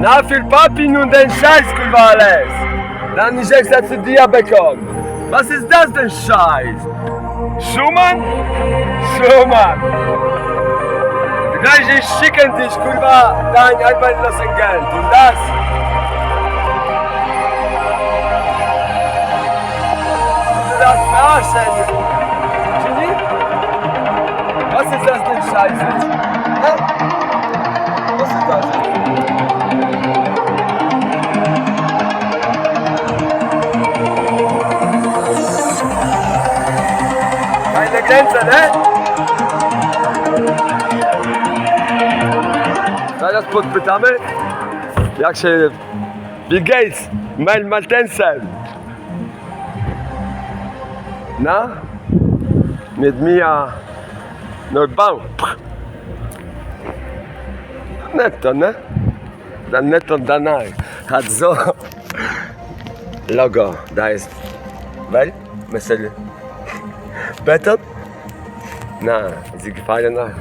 Na viel Papi nun den Scheiß, kurwa, alles. Dann nicht extra zu dir bekommen. Was ist das denn Scheiß? Schumann? Schumann. Gleich ich schicken dich, kurwa, dein einwandlosen Geld. Und das? Das. Genie? Was ist das denn Scheiß Grenze, ne? Zaraz podpytamy, jak się Bill Gates, Mel Maltensen. Na? Med Mia Norbaum. Netto, ne? Da netto danaj. Hat so. Logo, da jest. Wel? Mesela. Beton? Na, sie gefallen nach.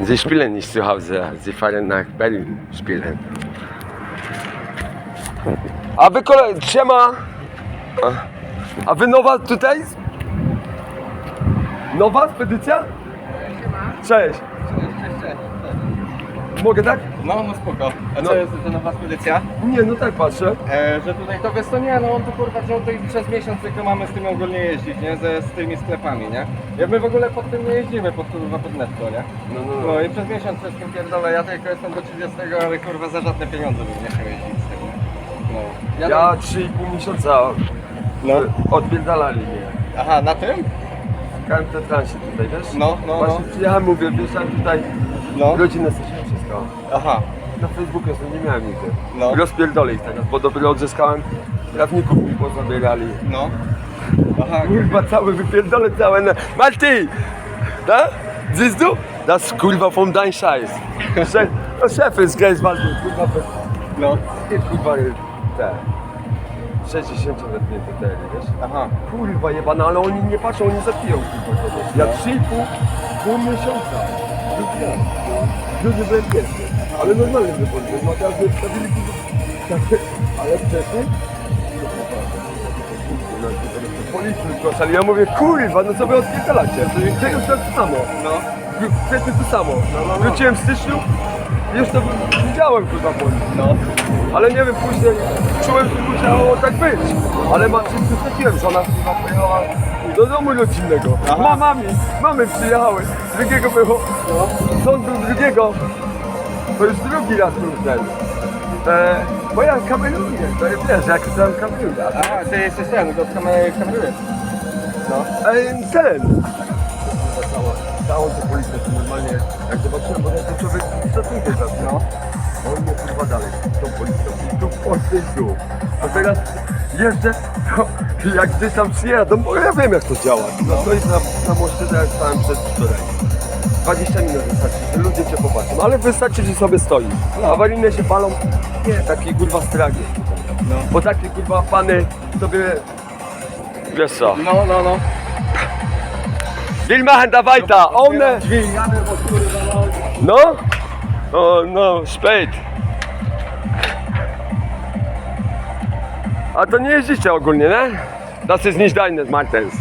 Sie spielen nicht zu Hause, sie fahren nach Berlin spielen. A wy kole... Siema! A, a wy nowa tutaj? Nowa spedycja? Cześć! Mogę tak? No, no spoko. A No. co jest, że nowa spedycja? Nie, no tak patrzę. E, że tutaj to wiesz co, nie, no on tu kurwa wziął to i przez miesiąc tylko mamy z tym ogólnie jeździć, nie? Ze, z tymi sklepami, nie? Jak my w ogóle pod tym nie jeździmy, pod kurwa pod netto, nie? No, no, no. No i przez miesiąc przez tym pierdolę, ja tylko jestem do 30, ale kurwa za żadne pieniądze bym nie chciał jeździć z tego. No. Ja, Ja 3,5 miesiąca No. odpierdalali mnie. Aha, na tym? W KMT Transie tutaj, wiesz? No, no, Właśnie no. przyjechałem, mówię, ja tutaj No. rodzinę słyszałem wszystko. Aha. Na Facebooku jeszcze nie miałem nigdy. No. Rozpierdolę ich teraz, bo dopiero odzyskałem prawników mi pozabierali. No. Aha. Kurwa, cały wypierdolę całe na... Marty! Da? Siehst du? Das kurwa vom dein Scheiß. Szef, no szef jest gej ważny, kurwa, bez... No. I kurwa, te... 60-letnie te, wiesz? Aha. Kurwa jebana, ale oni nie patrzą, oni zapiją kurwa kogoś. Ja 3,5 pół miesiąca. Ludzie, byłem pierwszy. Ale normalnie wychodziłem, no teraz by wstawili kurwa. Ale wcześniej? Policji zgłaszali, ja mówię, kurwa, no co wy odpierdalacie? Tego to samo. No. Wtedy to samo. no, no. Wróciłem w styczniu, to widziałem kurwa policji. No. Ale nie wiem, później czułem, że musiało tak być. Ale mam się przystawiłem, żona chyba pojechała do domu rodzinnego. Mamami, mamy przyjechały. Drugiego było, sąd był drugiego. To już drugi raz był ten. E, bo ja kameruję, to jest, wiesz, jak tam kameruję. Aha, ty jesteś ten, kamery, kamerujesz. No. E, ten. Całą, całą tę policję to normalnie, jak zobaczyłem, bo to człowiek szacunkiem za no. On mnie kurwa dalej, tą policją. I tu tu. A teraz jeżdżę, to jak gdzieś tam przyjadą, bo ja wiem jak to działa. No to jest na, na tak jak stałem przed wczoraj. 20 minut wystarczy, że ludzie cię popatrzą, ale wystarczy, że sobie stoisz. Awaryjne się palą, nie, taki kurwa tutaj. No. Bo takie kurwa pany sobie, wiesz co, No, no, no. will machen da weiter, ohne... No? Oh no, spät. A to nie jeździcie ogólnie, nie? Das ist nicht deine, Martens.